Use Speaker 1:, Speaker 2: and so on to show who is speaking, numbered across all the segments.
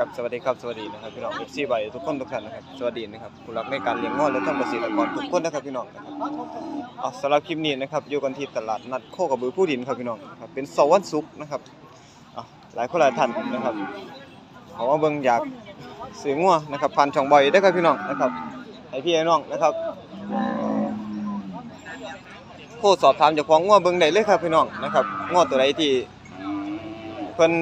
Speaker 1: ครับสวัสดีครับสวัสดีนะครับพี่น้องเอฟซีใบทุกคนทุกท่านนะครับสวัสดีนะครับผู้รักในการเลี้ยงง้อและท่านเกษตรกรทุกคนนะครับพี่น้องนะครับอ๋อสำหรับคลิปนี้นะครับอยู่กันที่ตลาดนัดโคกระบือผู้ดินครับพี่น้องครับเป็นเสาร์วันศุกร์นะครับอ๋อหลายคนหลายท่านนะครับเขาว่าเบิ่งอยากซื้อง้อนะครับผ่านช่องบ่อยได้ครับพี่น้องนะครับให้พี่ให้น้องนะครับโทรสอบถามจ้าของง้อเบิ่งได้เลยครับพี่น้องนะครับง้อตัวใดที่เพิ่น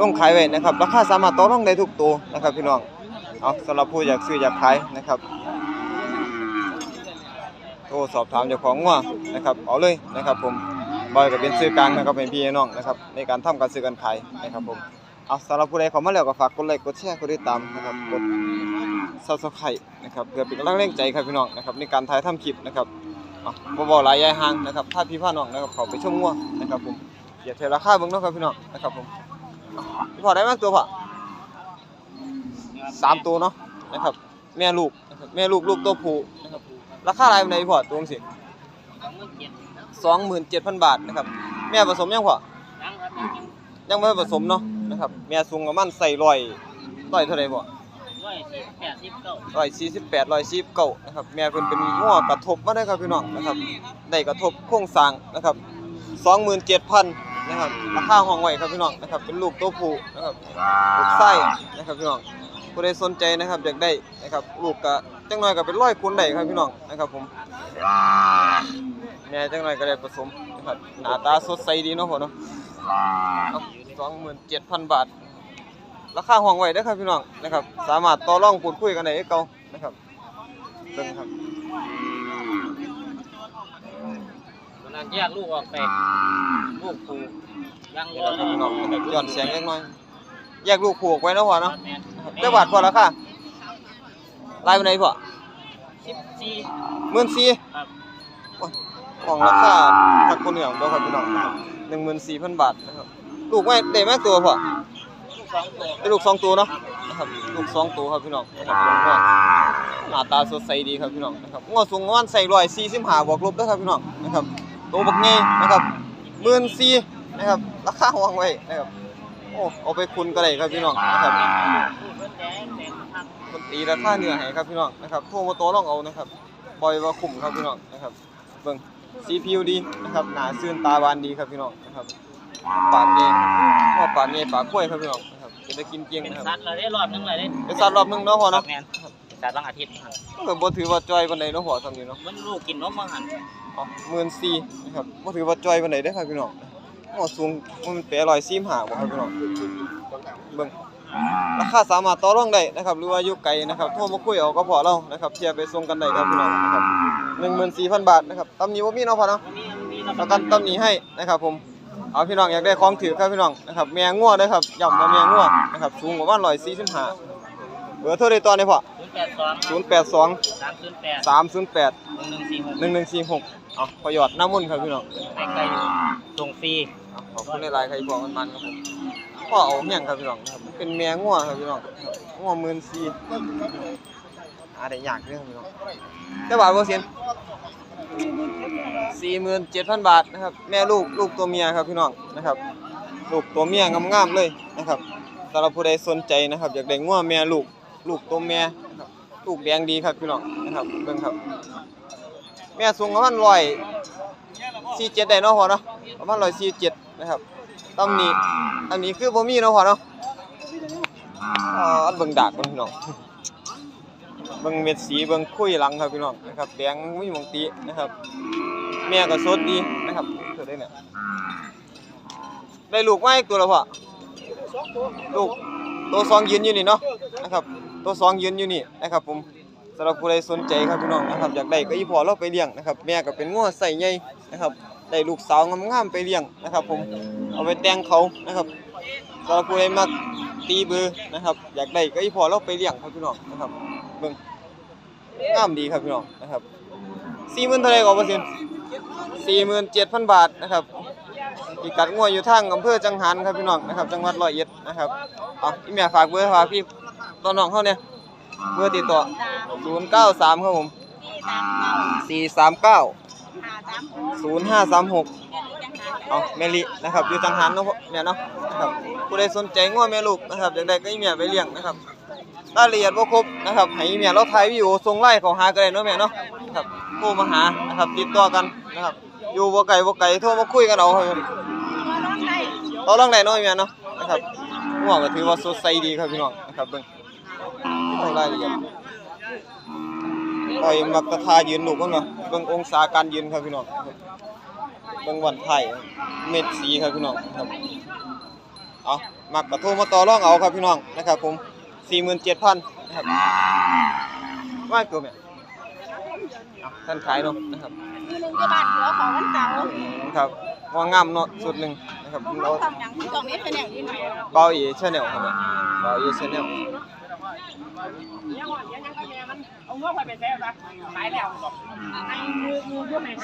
Speaker 1: ลงขายไว้นะครับ ราคาสามารถต่อรองได้ทุกตัวนะครับพี่น้องเอาสำหรับผู้อยากซื้ออยากขายนะครับโทรสอบถามเจ้าของว่านะครับเอาเลยนะครับ ผมบอยก็เป็นซื้อกลางนะครับเป็นพี่น้องนะครับในการทำการซื้อการขายนะครับผมเอาสำหรับผู้ใดเข้ามาแล้วก็ฝากกดไลค์กดแชร์กดติดตามนะครับกด Subscribe นะครับเพื่อเป็นกำลังแรงใจครับพี่น้องนะครับในการถ่ายทำคลิปนะครับเอาบ่บ่หลายยายห่างนะครับถ้าพี่พ่อน้องนะครับเขาไปชมงัวนะครับผมอย่าเทราคาเบิ่งนะครับพี่น้องนะครับผม พี่พอได้มากตัวพอสามตัวเนาะนะครับ แม่ลูกแม่ลูกลูกตัวผู้นะครับราคาอะไรเป็นพอตัวสิสองหมื่นเจ็ดพันบาทนะครับ แม่ผสมยังพอยังไม่ผสมเนาะนะครับ แม่สูงประมาณใส่ร้อยร้อยเท่าไร่พอร้อยสี่สิบแปดร้อยสี่สิบเก้านะครับ แม่เพิ่นเป็นหัวกระทบมาได้ครับพี่น้องนะครับ ได้กระทบโครงสร้างนะครับสองหมื่นเจ็ดพัน นะครับราคาห้องไว้ครับพี่น้องนะครับเป็นลูกตัวผู้นะครับลูกไส้นะครับพี่น้องผู้ใดสนใจนะครับอยากได้นะครับลูกกะจังหน่อยก็เป็นร้อยคูณได้ครับพี่น้องนะครับผมแม่จังหน่อยก็ได้ผสมนะครับหน้าตาสดใสดีเนาะพ่อเนาะสองหมื่นเจ็ดพันบาทราคาห้องไว้เด้ครับพี่น้องนะครับ สามารถต่อรองพูดคุยกันได้เก่านะครับเบิ่งครับ
Speaker 2: มันนั้นแยกลูกออกไปลูกผูยังร
Speaker 1: นี่
Speaker 2: อ
Speaker 1: แหละครับ
Speaker 2: เลย
Speaker 1: พี่น้องนะครับย้อนเสียงเล็กน้อย แยกลูกผูกไว้เนาะพ่อเนาะ
Speaker 2: แมน
Speaker 1: ได้บาทพอราคาลายไปไหนพ่อ
Speaker 2: สิบสี่
Speaker 1: หมื่นสี่
Speaker 2: ครับ
Speaker 1: ของราคาผักคนเหนือบ่ครับพี่น้องหนึ่งหมื่นสี่พันบาทนะครับลูกไม่ได้แม่ตัวพอ
Speaker 2: ลูกสองตัว
Speaker 1: ได้ลูกสองตัวเนาะนะครับลูกสองตัวครับพี่น้องนะครับผมว่าหน้าตาสดใสดีครับพี่น้องนะครับงอสูงประมาณใส่ร้อยสี่สิบห้าบวกลบเด้อครับพี่น้องนะครับ ตัวบักเงี้นะครับหมื่นสี่นะครับราคาวางไว้นะครับโอ้เอาไปคุณก็ได้ครับพี่น้องนะครับ
Speaker 2: ลูกเพิ่นแดงแดงพัก
Speaker 1: มันตีราคาเนื้อให้ครับพี่น้องนะครับโทรมาโตลองเอานะครับบอยว่าคุ้มครับพี่น้องนะครับเบิ่ง CPU ดีนะครับหน้าซื่นตาบานดีครับพี่น้องนะครับปากเงี้ยว่าปากเงี้ยปากกล้วยครับพี่น้องนะครับจะได้กินเกลี้ยง
Speaker 2: เป็น
Speaker 1: นะครับ
Speaker 2: สัตว์เราได้รอบนึงเลยเด้
Speaker 1: เป็นสัตว์รอบหนึงเนาะพอเนาะ
Speaker 2: แมนสัตว์บางอาทิตย์ครับ
Speaker 1: ก็บ่ถือว่าจอยปานใดเนาะพอทำนี้เนาะ
Speaker 2: มันลูกกินนมบางหัน
Speaker 1: อ๋อ14,000นะครับบ่ถือว่าจอยปานใดเด้อครับพี่น้องโอ้สูงมันแปร145บ่ครับพี่น้องเบิ่งราคาสามารถต่อรองได้นะครับหรือว่าอยู่ไกลนะครับโทรมาคุยเอาก็พอเรานะครับเทียบไปส่งกันได้ครับพี่น้องนะครับ14,000บาทนะครับตำหนิบ่มีเนาะพอเนาะ
Speaker 2: มีมี
Speaker 1: ประกันตำหนิให้นะครับผมเอาพี่น้องอยากได้ของถือครับพี่น้องนะครับแมงง่วนะครับย่ำมาแมงง่วนะครับสูงประมาณ145เบอร์โทรได้ตอนนี้พ่อ
Speaker 2: ศูนย์แปดสอง
Speaker 1: 082
Speaker 2: สามศูนย์แปด
Speaker 1: 308
Speaker 2: หนึ่งหนึ่งสี่หก
Speaker 1: 1146เอาประโยชน์น้ำมุ่นต์ครับพี่น้อง
Speaker 2: ใกล้ๆส่งฟรี
Speaker 1: เอาขอบคุณหลายๆใครบอกมันๆครับผมพ่อเอาเฮี้ยงครับพี่น้องครับเป็นแมงง่วครับพี่น้องครับง่วหมื่นสี่หาได้ยากเด้อครับพี่น้องได้บาทบ่เซียน47,000บาทนะครับแม่ลูกลูกตัวเมียครับพี่น้องนะครับ ลูกตัวเมียงามๆเลยนะครับสำหรับผู้ใดสนใจนะครับ อยากได้งัวแม่ลูกลูกตัวแม่นะครับ ลูกแดงดีครับพี่น้องนะครับเบิ่งครับ แม่สูงประมาณร้อยสี่เจ็ดได้เนาะพอเนาะประมาณร้อยสี่เจ็ดนะครับตำหนิตำหนิคือบ่มีเนาะพอเนาะอ๋อเบิ่งดากมันพี่น้องเบิ่งเม็ดสีเบิ่งคุยหลังครับพี่น้องนะครับแดงไมีมองตีนะครับ แม่ก็สดดีนะครับเกิดได้เนี่ยได้ลูกไม้ตัวละพ่อลูกตัวสองยืนอยู่นี่เนาะนะครับ ตัวสองยืนอยู่นี่นะครับผมสำหรับผู้ใดสนใจครับพี่น้องนะครับอยากได้ก็อีพอเราไปเลี้ยงนะครับแม่ก็เป็นงัวใส่ใหญ่นะครับได้ลูกสาวงามๆไปเลี้ยงนะครับ ผมเอาไปแต่งเขานะครับสำหรับผู้ใดมักตีเบือนะครับ อยากได้ก็อีพอเราไปเลี้ยงครับพี่น้องนะครับเบิ่งงามดีครับพี่น้องนะครับสี่หมื่นเท่าไรก่อนเปอร์เซ็นต์สี่หมื่นเจ็ดพันบาทนะครับอีกัดงัวอยู่ทางอำเภอจังหันครับพี่น้องนะครับ จังหวัดร้อยเอ็ดนะครับเอาพี่แม่ฝากเบอร์ฝากพี่ ตอนน้องเขาเนี่ยเบอร์ติดต่อ093ครับผม439ศูนย์ห้าสามหกเอาแม่ลินะครับอยู่จังหันเนาะพ่อเนี่ยเนาะนะครับผู้ใดสนใจง้อแม่ลูกนะครับอยากได้ก็อีเมียไปเลี้ยงนะครับรายละเอียดบ่ครบนะครับให้อีเมียเราถ่ายวิดีโอส่งไลน์เขาหาก็ได้เนาะแม่เนาะนะครับโทรมาหานะครับติดต่อกันนะครับอยู่บ่ไกลบ่ไกลโทรมาคุยกันเอาครับเอาลองได้เนาะอีเมียเนาะนะครับง้อก็ถือว่าสดใสดีครับพี่น้องนะครับเบิ่ง เอารายละเอียดปล่อยมักกะทายืนลูกมันเนาะเบิ่งองศาการยืนครับพี่น้องเบิ่งวันไทยเม็ดสีครับพี่น้องครับเอามักกะโทรมาต่อรองเอาครับพี่น้องนะครับ ผม47,000นะครับว่าตัวแม่เอาท่านขายเนาะนะครับ
Speaker 3: มีหนึ่งที่บ้านหัวของวันเสาร์
Speaker 1: ครับว่างามเนาะสุดหนึงนะครับเรา
Speaker 3: ทำอย่างที่ตรงนี้เป็นอย่างนี้หน่อย
Speaker 1: เบาอีชาแนลครับเบาอีชาแนล
Speaker 2: เอาเงือกไปเป็นแซ่บนะขายแล้วบอก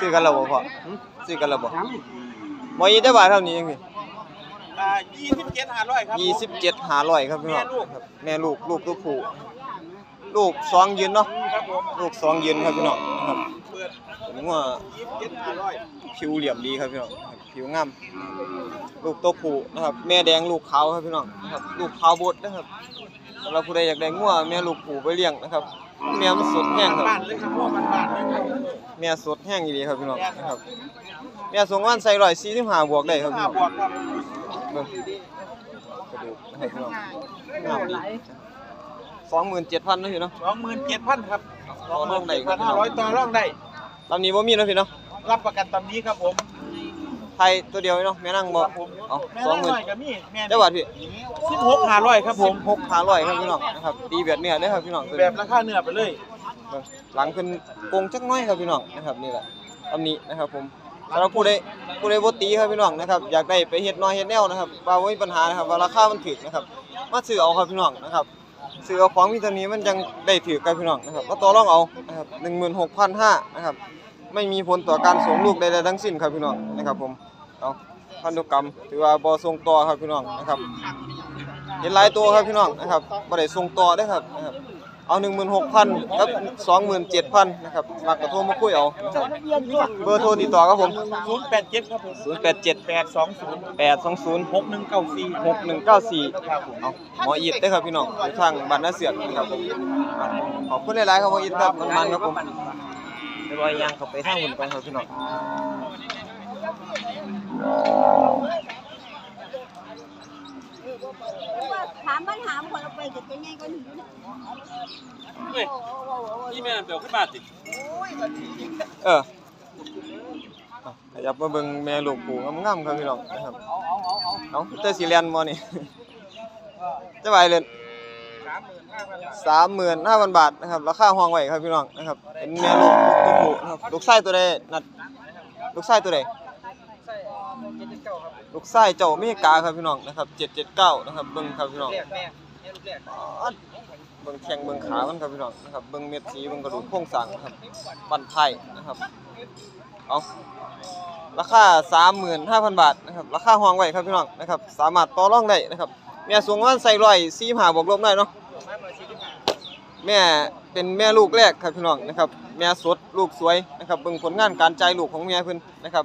Speaker 1: ซื้อกันแล้วบ่พ่อหึซื้อกันแล้วบ่บ่อีได้บาทเท่านี้เองพี่
Speaker 2: อ่ายี่สิบเจ็ดห้าร้อยครับ
Speaker 1: ยี่สิบเจ็ดหาร้อยครับพี่น้องครับแม่ลูกลูกตัวผู้ลูกสองยืนเนาะ
Speaker 2: ครับผม
Speaker 1: ลูกสองยืนครับพี่น้องครับ
Speaker 2: เปิด
Speaker 1: ผมว่า
Speaker 2: ยี่สิบเจ็ดห้าร้อย
Speaker 1: ผิวเหลี่ยมดีครับพี่น้องครับผิวงามลูกตัวผู้นะครับ แม่แดงลูกขาวครับพี่น้องนะครับ ลูกขาวบดนะครับ สำหรับผู้ใดอยากได้งัวแม่ลูกผู้ไปเลี้ยงนะครับแม่มันสดแห้งครับ
Speaker 2: บ้านเลยครับพวกบ้านบ้านเลยครับ
Speaker 1: แม่สดแห้งดีครับพี่น้องนะครับแม่สูงวันใส่ร้อยสี่สิบห้าบวกได้ครับพี่
Speaker 2: ห้า
Speaker 1: น้อง
Speaker 2: บวกครับ
Speaker 1: เบิ่งกระดูกนะครับพี่น้องงามดีสองหมื่นเจ็ดพันนะพี่เนาะ
Speaker 2: สองหมื่นเจ็ดพันครับ
Speaker 1: ต่อรองได้ค
Speaker 2: พั
Speaker 1: รั
Speaker 2: น
Speaker 1: บพี่
Speaker 2: ห้า
Speaker 1: น้อง
Speaker 2: ร้อยต่อรองได้
Speaker 1: ลำนี้บ่มีนะพี่เนาะ
Speaker 2: รับประกันตำนี้ครับผม
Speaker 1: ไทยตัวเดียวเนาะแม่นั่งบ่
Speaker 2: ครับผม
Speaker 1: เอา
Speaker 2: แม่
Speaker 1: สอง
Speaker 2: นั่ง
Speaker 1: หมื่น
Speaker 2: หน่อยกับมี่แม่
Speaker 1: เจ้าบาทพี่
Speaker 2: สิบหกห้าร้อยครับผม
Speaker 1: หกห้าร้อยครับพี่น้องนะครับตีแบบเนี้ยได้อครับพี่น้องตัว
Speaker 2: แบ
Speaker 1: นี้
Speaker 2: บราคาเนื้อไปเลย
Speaker 1: เบิ่งหลังขึ้นโกงจักหน้อยครับพี่น้องนะครับนี่แหละลำนี้นะครับผมสำหรับผู้ใดผู้ใดบ่ตีครับพี่น้องนะครับอยากได้ไปเฮ็ดน้อยเฮ็ดแนวนะครับว่าบ่มีปัญหานะครับว่าราคามันถูกนะครับมาซื้อเอาครับพี่น้องนะครับซื้อเอาของมีตัวนี้มันยังได้ถูกครับพี่น้องนะครับก็ต่อรองเอานะครับ16,500นะครับ ไม่มีผลต่อการส่งลูกใดๆทั้งสิ้นครับพี่น้องนะครับผมเอาพันธุกรรมถือว่าบ่ส่งต่อครับพี่น้องนะครับเห็นหลายตัวครับพี่น้องนะครับบ่ได้ส่งต่อเด้อครับนะครับเอา16,000กับ27,000นะครับมักก็โทรมาคุยเอานะครับเบอร์โทรติดต่อครับผม
Speaker 2: ศูนย์แปดเจ็ดครับผม
Speaker 1: 087
Speaker 2: แปดสองศูนย์
Speaker 1: 820
Speaker 2: หกหนึ่งเก้าสี่
Speaker 1: 6194
Speaker 2: ครับผม
Speaker 1: เอาหมออีดเด้อครับพี่น้องอยู่ทางบ้านนาเสือกนะครับผมอะขอบคุณหลายๆครับหมออีดครับมันๆครับผม เดี๋ยวรอยยางเข้าไปทางหุ่นก่อนครับพี่น้อง
Speaker 3: ถามปัญหาคนเราไปจะเป็นไงก็หนี
Speaker 2: นี่แม่เดี๋ยวขึ้นมาติด
Speaker 1: เอออะขยับมาเบิ่งแม่ลูกปู่งามๆครับพี่น้องนะครับเอาแต่สีแลนบ่นี่จะไปเลยสามหมื่นห้าพันบาทนะครับ ราคาห้องไว้ครับพี่น้องนะครับ เป็นแม่ลูก ลูกครับลูกไส้ตัวใดนัดลูกไส้ตัวใดลูกไส้เจ้าอเมริกาครับพี่น้องนะครับเจ็ดเจ็ดเก้านะครับเบิ่งครับพี่น้องเบิ่งแข้งเบิ่งขามันครับพี่น้องนะครับเบิ่งเม็ดสีเบิ่งกระดูกโครงสร้างครับบันไทยนะครับเอาราคา35,000บาทนะครับราคาห้องไว้ครับพี่น้องนะครับสามารถต่อรองได้นะครับแม่สูงประมาณใส่ร้อยสี่ห้าบวกลบได้เนาะ แม่เป็นแม่ลูกแรกครับพี่น้องนะครับแม่สดลูกสวยนะครับเบิ่งผลงานการใจลูกของแม่เพิ่นนะครับ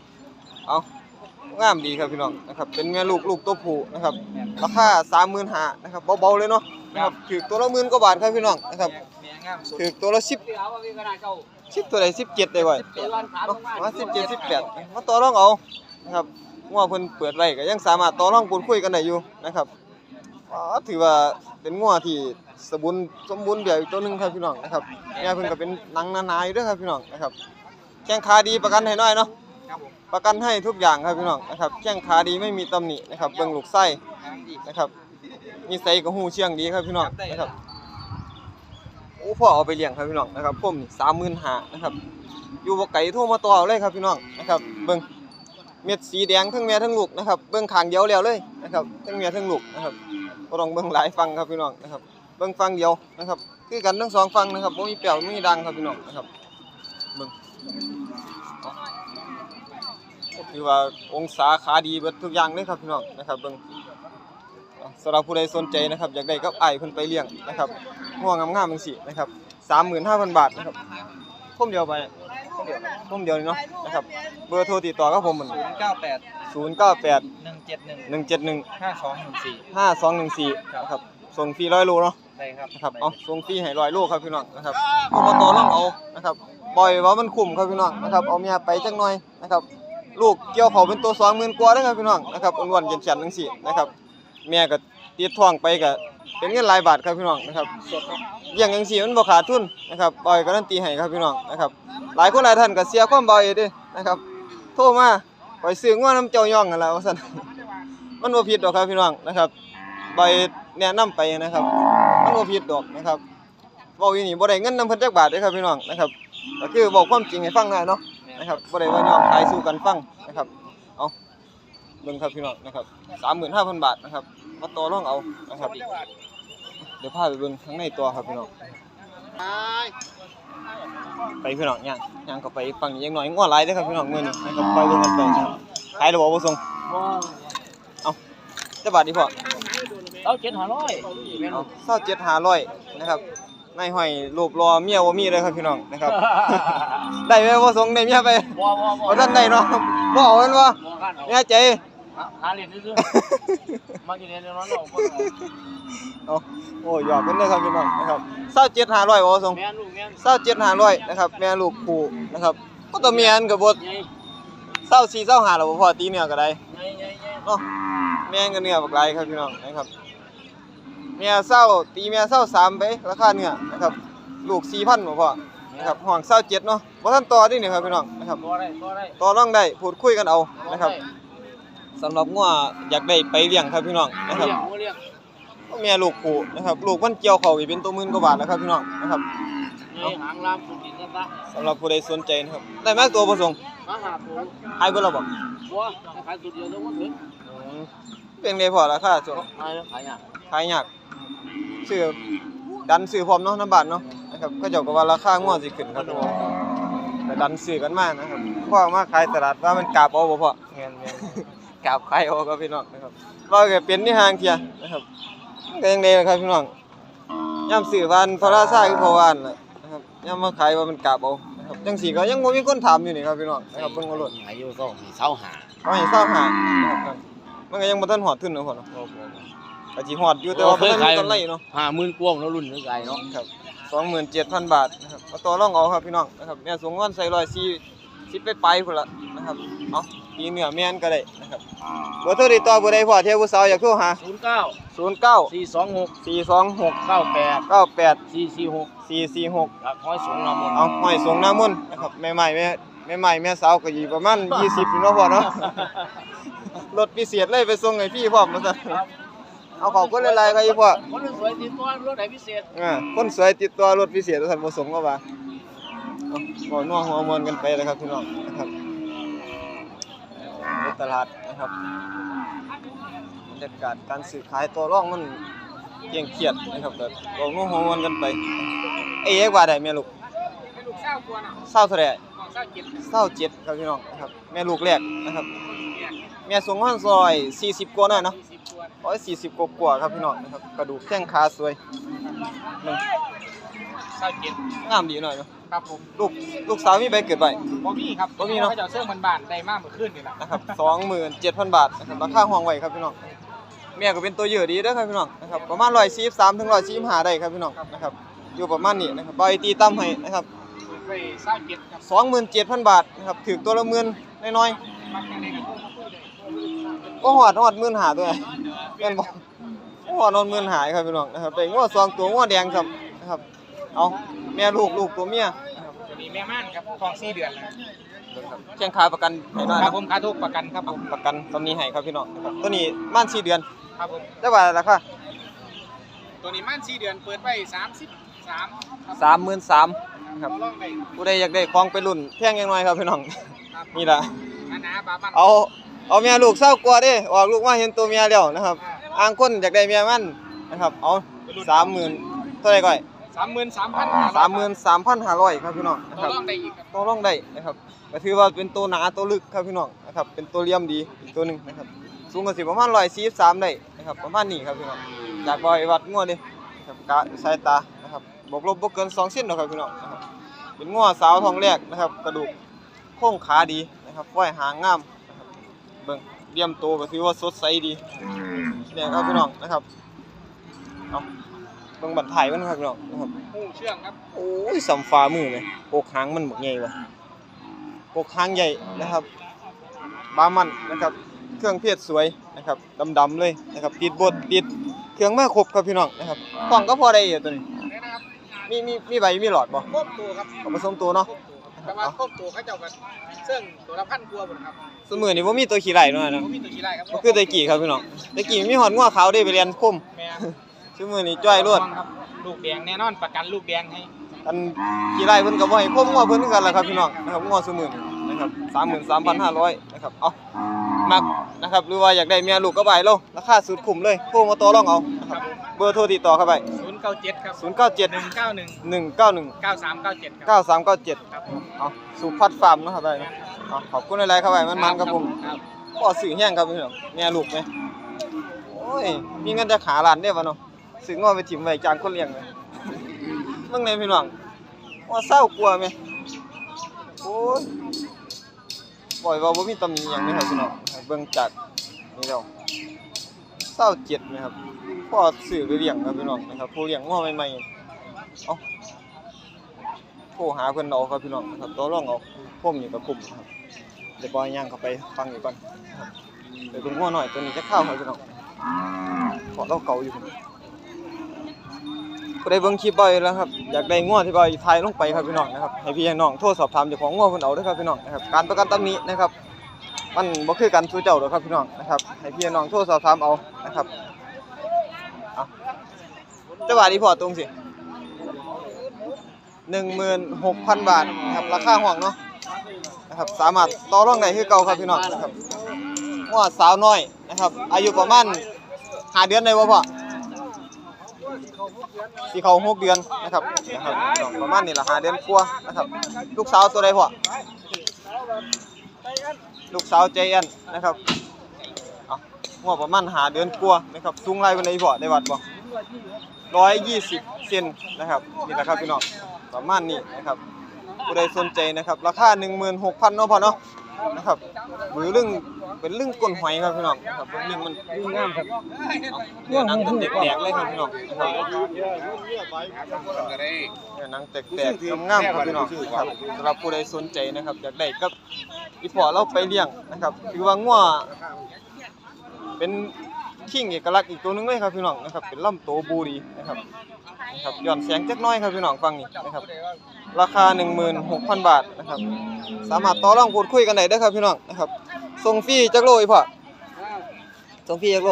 Speaker 1: เอางามดีครับพี่น้องนะครับเป็นแม่ลูกลูกตัวผู้นะครับราคา35,000นะครับเบาๆเลยเนาะนะครับถือตัวละหมื่นกว่าบาทครับพี่น้องนะครับ
Speaker 2: แม่งามสด
Speaker 1: ถือตัวละสิบสิบตัวใดสิบเจ็ดได้บ่อย
Speaker 2: เดี๋ยววันขาลงมา
Speaker 1: สิบเจ็ดสิบแปดมาต่อรองเอานะครับงัวเพิ่นเปิดไว้ก็ยังสามารถต่อรองพูดคุยกันได้อยู่นะครับ ถือว่าเป็นงัวที่สมบูรณ์สมบูรณ์แบบอีกตัวหนึ่งครับพี่น้องนะครับแม่เพิ่นก็เป็นหนังหนาๆอยู่ด้วยครับพี่น้องนะครับ แข้งขาดีประกันให้น้อยเนาะประกันให้ทุกอย่างครับพี่น้องนะครับแข้งขาดีไม่มีตำหนินะครับเบิ่งลูกไส้นะครับนิสัยก็หูเชียงดีครับพี่น้องนะครับโอ้พ่อเอาไปเลี้ยงครับพี่น้องนะครับผมนี่สามหมื่นหานะครับอยู่บ่ไก่โทรมาต่อเลยครับพี่น้องนะครับเบิ่งเม็ดสีแดงทั้งแม่ทั้งลูกนะครับเบิ่งขางเดียวแล้วเลยนะครับทั้งแม่ทั้งลูกนะครับ บ่ต้องเบิ่งหลายฟังครับพี่น้องนะครับเบิ่งฟังเดียวนะครับคือกันทั้งสองฟังนะครับบ่มีเปรี้ยวบ่มีดังครับพี่น้องนะครับเบิ่งเอาถือว่าองศาขาดีเบิดทุกอย่างเลยครับพี่น้องนะครับเบิ่งสำหรับผู้ใดสนใจนะครับอยากได้กับไอ้ายเพิ่นไปเลี้ยงนะครับห่วงงามๆจังซี่นะครับ35,000 บาทนะครับคมเดียวไป ทุ่มเดียวนี่เนาะนะครับเบอร์โทรติดต่อกับผมมัน
Speaker 2: ศูนย์เก้าแปด
Speaker 1: 098
Speaker 2: หนึ่งเจ็ดหนึ่ง
Speaker 1: 171
Speaker 2: ห้าสองหนึ่งสี่
Speaker 1: 5214นะครับส่งฟรีร้อยโลเนาะ
Speaker 2: ได้ครับ
Speaker 1: นะครับเอาส่งฟรีให้ร้อยโลครับพี่น้องนะครับเอามาต่อรองเอานะครับปล่อยว่ามันคุ้มครับพี่น้องนะครับเอาเมียไปจักหน่อยนะครับลูกเกี่ยวเขาเป็นตัว20,000กว่าเด้อครับพี่น้องนะครับอ้วนๆเขียนๆจังซี่นะครับแม่ก็ติดท้องไปก็เป็นเงินหลายบาทครับพี่น้องนะครับ
Speaker 2: สดครับ
Speaker 1: เลี้ยงจังซี่มันบ่ขาดทุนนะครับปล่อยการันตีให้ครับพี่น้องนะครับหลายคนหลายท่านก็เสียความบ่อยเด้นะครับโทรมาปล่อยซื้องัวน้ำเจ้าย่องกันแล้วสันมันบ่ผิดดอกครับพี่น้องนะครับใบแนะนํไปนะครับมันบ่ผิดดอกนะครับเว้าอยู่นี่บ่ได้เงินนำเพิ่นจักบาทเด้ครับพี่น้องนะครับก็คือบอกความจริงให้ฟังได้เนาะนะครับบ่ได้ว่าย่องขายสู้กันฟังนะครับเอาเบิ่งครับพี่น้องนะครับ35,000บาทนะครับมาต่อรองเอานะครับ เดี๋ยวพาไปเบิ่งข้างในตัวครับพี่น้องไปพี่น้องย่างย่างก็ไปฟังนี้ยังน้อยงัวหลายเด้อครับพี่น้องมื้อนี้นะครับไปเบิ่งกันไปนะครับขายแล้วบ่บ่ส่งจะบาทดีพอ
Speaker 2: เราเจ็ดห้าร้อย
Speaker 1: เอาเศร้าเจ็ดหาร้อยนะครับนายห้อยรูปรอเมียบ่มีเลยครับพี่น้องนะครับ ได้ไหมบ่ส่งได้เมียไป
Speaker 2: บ่บ่บ่
Speaker 1: บ่ทันได้เนาะบ่เอาแม่นบ่
Speaker 2: บ่กันเอา
Speaker 1: แน่ใจ
Speaker 2: หาเหรียญซื้อๆมากินเรียนน้อยๆเราบ่
Speaker 1: เอาโอ้ยหยอกกันเด้อครับพี่น้องนะครับเศร้าเจ็ดหาร้อยบ่ส่ง
Speaker 2: แม่นลูกแม่น
Speaker 1: เศร้าเจ็ดหาร้อยนะครับ แม่ลูกคู่นะครับก็ตัวเมียอันก็บ่
Speaker 2: ใหญ่
Speaker 1: เศร้าสี่เศร้าหาแล้วบ่พอตีเนื้อก็ได้
Speaker 2: ใหญ่ใหญ่ใหญ่
Speaker 1: เนาะแม่งก็เนื้อบักหลายครับพี่น้องนะครับเมียเศร้าตีเมียเศร้าสามไปราคาเนื้อนะครับ ลูก4,000บ่พอนะครับห้องเศร้าเจ็ดเนาะบ่ทันต่อดิเนี่ยครับพี่น้องนะครับ
Speaker 2: ตัวได้ตัวได้
Speaker 1: ต่อรองได้พูดคุยกันเอานะครับ สำหรับงัวอยากได้ไปเลี้ยงครับพี่น้องนะครับ
Speaker 2: เลี้ยงเลี้ยง
Speaker 1: แม่ลูกคู่นะครับลูกมันเกี่ยวเขาอีกเป็นตัวหมื่นกว่าบาทแล้วครับพี่น้องนะครับ
Speaker 2: นี่หางลามสุดดินซะซะ
Speaker 1: สำหรับผู้ใดสนใจนะครับได้แม็กตัวประสงค์
Speaker 2: มาหาตัว
Speaker 1: ให้เบิ่งแล้วบ่
Speaker 2: บัวขายสุดเดียวแล้วมันถึง
Speaker 1: อืมเป็นไงพอราคาส่ง
Speaker 2: ขายแล้วขายอะ
Speaker 1: ขายยากซื้อดันซื้อพร้อมเนาะน้ำบาทเนาะนะครับก็เจ้าก็ว่าราคางัวสิขึ้นครับพี่น้องแต่ดันซื้อกันมานะครับพ่อมาขายตลาดว่ามันกราบเอาบ่พ่อ
Speaker 2: แม่นแม่น
Speaker 1: กราบขายเอาครับพี่น้องนะครับว่าก็เป็นที่ห่างเที่ยนะครับมันก็ยังไดล่ะครับพี่น้องย่ำซื้อบ้านพระราชาคือพอวานน่ะนะครับย่ำมาขายว่ามันกราบเอานะครับจังซี่ก็ยังบ่มีคนถามอยู่นี่ครับพี่น้องนะครับเบิ่งเอาโลด
Speaker 2: อายุก็เศร้าหา
Speaker 1: เอาให้ทราบหานะครับมันก็ยังบ่ทันฮอดทุนเนาะพ่อเนาะก็สิฮอดอยู่แต่ว่าบ่ทันมีกำไรเนาะ
Speaker 2: ห้าหมื่นกว่าแล้วรุ่นนึงไงเนาะ
Speaker 1: ครับ27,000บาทนะครับมาต่อรองเอาครับพี่น้องนะครับแม่สูงวันใส่104สิไปปลายพุ่นละนะครับเอา ปีเหนือแม่นก็ได้นะครับเบอร์โทรติดต่อเบอร์ใดพ่อเที่ยวผู้สาวอยากโทรหา
Speaker 2: ศูนย์เก้า
Speaker 1: 09
Speaker 2: สี่สองหก
Speaker 1: 426
Speaker 2: เก้าแปด
Speaker 1: 98
Speaker 2: สี่สี่หก
Speaker 1: 446
Speaker 2: หลักห้อยสูงละมุน
Speaker 1: เอาห้อยสงหน้ามนต์นะครับแม่ใหม่แม่แม่ใหม่แม่สาวก็อยู่ประมาณ20อยู่เนาะพ่อเนาะรถพิเศษเลยไปส่งให้พี่พร้อมว่าซั่นเอาขอบคุณหลายๆครับพี่พ่อ
Speaker 2: คนสวยติดตัวรถไหนพิเศษ
Speaker 1: อ่าคนสวยติดตัวรถพิเศษว่าซั่นบ่สมก็ว่าเอาบ่นัวหัวมวนกันไปนะครับพี่น้องนะครับ ในตลาดนะครับบรรยากาศการซื้อขายตัวร่องมันเครียงเครียดนะครับแบบบ่นัวหัวมวนกันไปเอ้ยว่าได้แม่ลูก
Speaker 2: ลูกเศร้ากว่าน่ะ
Speaker 1: เศร้าเท่าไหร่
Speaker 2: เศร้าเก็บ
Speaker 1: เศร้าเจ็ดครับพี่น้องนะครับแม่ลูกแรกนะครับแม่สูงประมาณซอย40กว่าหน่อยเนาะ
Speaker 2: สิบตัว
Speaker 1: ร้อยสี่สิบกว่าๆครับพี่น้องนะครับกระดูกแข้งขาสวยหนึ่ง
Speaker 2: เศร้าเก็บ
Speaker 1: งามดีหน่อยเนาะ
Speaker 2: ครับผม
Speaker 1: ลูกลูกสาวมีใบเกิดใบ
Speaker 2: บ่มีครับ
Speaker 1: บ่มีเนาะ
Speaker 2: เขาจะเอาเสื้อมันบานได้มากเมื่อคืนนี่แหละ
Speaker 1: นะครับสองหมื่นเจ็ดพันบาทนะครับราคาห้องไว้ครับพี่น้องแม่ก็เป็นตัวเยอะดีเด้อครับพี่น้องนะครับประมาณร้อยสี่สามถึงร้อยสี่ห้าได้ครับพี่น้องนะครับอยู่ประมาณนี้นะครับบอยตีตั้มให้นะครับ
Speaker 2: ไปเศร้าเก็บครับ
Speaker 1: สองหมื่นเจ็ดพันบาทนะครับถือตัวละหมื่นน้อย
Speaker 2: มักยังไงกับพวกเขาพูดเลย
Speaker 1: ๆก็หอดหอดหมื่นหาตัวไหนแม่นบอกหอดนอนหมื่นหายครับพี่น้องนะครับเป็นง้อสองตัวง้อแดงครับนะครับเอา แม่ลูกลูกตัวเมียนะครับ
Speaker 2: จะมีแม่ม่านครับทองสี่เดือนแล้ว
Speaker 1: แจ้งขาประกันให้หน่อย
Speaker 2: ครั
Speaker 1: นะ
Speaker 2: บผมค่าทุกประกันครับผม
Speaker 1: ประกันตอนนี้ให้ครับพี่น้องนะครับตัวนี้ม่าน4เดือน
Speaker 2: ครับผม
Speaker 1: ได้ว่าราคา
Speaker 2: ตัวนี้ม่านสี่เดือนเปิดไปสามสิบสาม
Speaker 1: 33,000ครับ
Speaker 2: ลองได้
Speaker 1: ผู้ใดอยากได้ของไปรุ่นแพงยังน้อยครับพี่น้อง
Speaker 2: ครับ
Speaker 1: นี่ล่ะ
Speaker 2: อันนะบามัน
Speaker 1: เอาเอาเมียลูกเศร้ากลัวเด้ออกลูกมาเห็นตัวเมียแล้วนะครับอ้างคนอยากได้เมียมันนะครับเอา30,000เท่าไหร่ก่อย
Speaker 2: สามหมื่นสามพัน
Speaker 1: 33,500ครับพี่น้องนะ
Speaker 2: ตัว
Speaker 1: ครับ
Speaker 2: ลองได้อีกครับ
Speaker 1: ต้องลองได้นะครับก็ถือว่าเป็นตัวหนาตัวลึกครับพี่น้องนะครับเป็นตัวเหลี่ยมดีอีกตัวหนึงนะครับสูงกว่าสิประมาณ143ได้นะครับประมาณนี้ครับพี่น้องจากบอยวัดงัวเด้นะครับกะสายตานะครับบวกลบบวกเกิน2เซนหรอกครับพี่น้องนะครับเป็นง้อสาวทองแรกนะครับ กระดูกโค้งขาดีนะครับฝ้อยหางงามนะครับเบิ่งเลี่ยมโตก็ถือว่าสดใสดีเนี่ยครับพี่น้องนะครับเอา เบิ่งบันไทยมันครับพี่น้องนะครับ
Speaker 2: หูเชื่องครับ
Speaker 1: โอ้ยสัมฟ้ามือเลยโกกหางมันบักใหญ่วะโกกหางใหญ่นะครับบามันนะครับ เครื่องเพชรสวยนะครับดำๆเลยนะครับติดบดติดเครื่องมาครบครับพี่น้องนะครับกล่องก็พอได้อยู่ตัวนี้
Speaker 2: นี่นะครับ
Speaker 1: มีมีมีใบมีหลอดบ่
Speaker 2: ควบตัวครับ
Speaker 1: เอาผสมตัวเนาะ
Speaker 2: แต่ว่าควบตัวเขาเจ้ากันเสื่องตัวละพันกว่าหมดครับ
Speaker 1: สมือนี้บ่มีตัวขี้ไหลเนาะนะ
Speaker 2: ผมมีตัวชี้ได้ครับ
Speaker 1: บ่คือแตะกี้ครับพี่น้องแตะกี้มีหอดงัวขาวได้ไปเรียนคม
Speaker 2: แม่
Speaker 1: สมือนี้จ้อยรวด
Speaker 2: ครับลูกแดงแน่นอนประกันลูกแดงให้
Speaker 1: อันขี้ไหลเพิ่นก็บ่ให้คมงัวเพิ่นคือกันล่ะครับพี่น้องนะครับงัวสมือนี้นะครับ33,500นะครับเอามักนะครับหรือว่าอยากได้เมียลูกก็ไปโลราคาสุดคุ้มเลยโทรมาต่อรองเอานะครับเบอร์โทรติดต่อเข้าไป
Speaker 2: ศูนย์เก้าเจ็ดครับ
Speaker 1: 097
Speaker 2: หนึ่งเก้าหนึ่ง
Speaker 1: 191
Speaker 2: เก้าสามเก้าเจ็ดครับ
Speaker 1: 9397
Speaker 2: ครับผม
Speaker 1: เอาสุพัฒน์ฟาร์มเนาะครับไปเนาะเอาขอบคุณหลายๆครับไปมันๆครับผม
Speaker 2: ครับ
Speaker 1: พ่อสื่อแห้งครับพี่น้องแม่ลูกไหมโอ้ยมีเงินจะขาหลานได้ปะเนาะ ซื้องอไปถิ่มไว้จางคนเลี้ยงเลยมึงไงพี่น้องว่าเศร้ากลัวไหมโอ้ยปล่อยว่าบ่มีตำหนิหยังนี่ครับพี่น้องเบิ่งจากนี่แล้วเศร้าเจ็ดนะครับพ่อสื่อไปเลี้ยงครับพี่น้องนะครับผู้เลี้ยงง้อใหม่ๆเอาโทรหาเพิ่นเอาครับพี่น้องครับตัวรองเอาผมอยู่กับกลุ่มครับเดี๋ยวบอยย่างเข้าไปฟังอยู่ก่อนเดี๋ยวดูง้อหน่อยตัวนี้จะเข้าเขาจะน้องขอเล่าเก่าอยู่ ได้เบิ่งคลิปบ่อยแล้วครับอยากได้ง้อที่บ่อยถ่ายลงไปครับพี่น้องนะครับให้พี่ให้น้องโทรสอบถามเจ้าของง้อเพิ่นเอาด้อครับพี่น้องนะครับการประกันตำหนินะครับมันบ่คือกันสู่เจ้าดอกครับพี่น้องนะครับให้พี่ให้น้องโทรสอบถามเอานะครับเอาจะบาทดีพอตรงสิ16,000บาทนะครับราคาห้องเนาะนะครับสามารถต่อรองได้คือเก่าครับพี่น้องนะครับงวดสาวน้อยนะครับอายุประมาณหาเดือนได้บ่พ่อ สีเขาหกเดือนนะครับนะครับพี่น้องประมาณนี้ละหาเดือนกว่านะครับ ลูกสาวตัวใดพ่อลูกสาวใจแอนนะครับเอางวประมาณหาเดือนกว่านะครับสูงไรวันไหนพ่อได้วัดบ่ร้อยยี่สิบเซนนะครับนี่แหละครับพี่น้องประมาณนี้นะครับผู้ใดสนใจนะครับ ราคา16,000เนาะพ่อเนาะ นะครับมือลึงเป็นลึงก้นหอยครับพี่น้องครับเบิ่งลึงมันลึงงามครับเนื้อหนังแตกๆเลยครับพี่น้องนะครับเนื้อหนังแตกๆงามครับพี่น้องครับสำหรับผู้ใดสนใจนะครับอยากได้กับอีพอเราไปเลี้ยงนะครับถือว่างัวเป็นคิงเอกลักษณ์อีกตัวหนึงเลยครับพี่น้องนะครับเป็นลำโตบูดีนะครับนะครับย้อนแสงจักน้อยครับพี่น้องฟังนี่นะครับ ราคา 16,000 บาทนะครับ สามารถต่อรองพูดคุยกันได้เด้อครับพี่น้องนะครับส่งฟรีจักโลอีพ่อส่งฟรีจักโล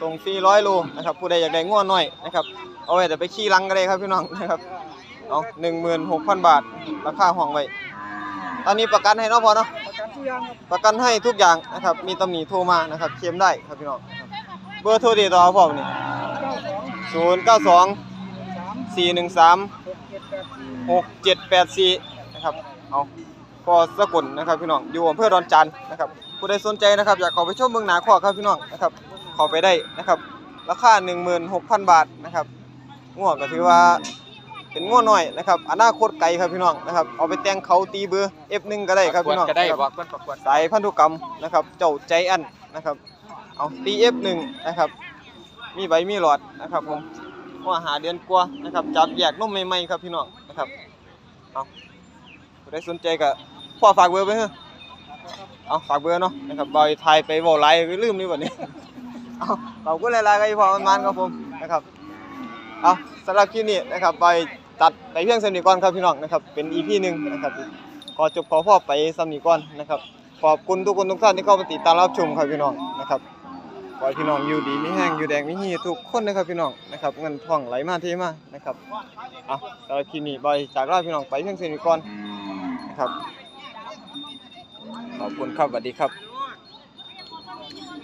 Speaker 1: ส่งฟรี100โลนะครับผู้ใดอยากได้ง้อน้อยนะครับเอาไว้เดี๋ยวไปขี่ลังก็ได้ครับพี่น้องนะครับเอา16,000บาท ราคาห้องไว้ตอนนี้ประกันให้เนาะพอเนาะประกันให้ทุกอย่างนะครับ มีตำหนิโทรมานะครับ เคลมได้ครับพี่น้องครับเบอร์โทรติดต่อพ่อนี่092สี่ หนึ่งสามหกเจ็ดแปดสี่นะครับเอาพอสกุลนะครับพี่น้องอยู่อำเภอดอนจันทน์นะครับผู้ใดสนใจนะครับอยากเข้าไปชมเมืองหนาขอครับพี่น้องนะครับเข้าไปได้นะครับ ราคาหนึ่งหมื่นหกพันบาทนะครับง่วก็ถือว่าเป็นง่วน้อยนะครับอนาคตไกลครับพี่น้องนะครับเอาไปแต่งเขาตีเบอร์ F1 ก็ได้ครับพี่น้อง
Speaker 2: ก็ได้
Speaker 1: นะครับ
Speaker 2: บอกเพิ่นประกวด
Speaker 1: สายพันธุกรรมนะครับเจ้าใจอันนะครับเอาตี F1 นะครับมีใบมีหลอดนะครับผม ว่าหาเดือนกว่านะครับจับแยกนมใหม่ๆครับพี่น้องนะครับเอาผู้สนใจก็พ่อฝากเบอร์ไปเถอะเอาฝากเบอร์เนาะนะครับบอยไทยไปเว้าไลน์ลืมนี่บัดนี้เอาขอบคุณหลายๆครับพี่พ่อมันๆครับผมนะครับเอาสำหรับคลิปนี้นะครับบอยตัดไปเพียงเท่านี้ก่อนครับพี่น้องนะครับเป็น EP หนึ่งนะครับขอจบขอพ่อไปซ้ำนี้ก่อนนะครับขอบคุณทุกคนทุกท่านที่เข้ามาติดตามรับชมครับพี่น้องนะครับ ขอให้พี่น้องอยู่ดีมีแห้งอยู่แดงมีหีทุกคนนะครับพี่น้องนะครับเงินทองไหลมาเทมานะครับอะสำหรับคลิปนี้บอยจากลาพี่น้องไปเพียงเท่านี้ก่อนนะครับขอบคุณครับสวัสดีครับ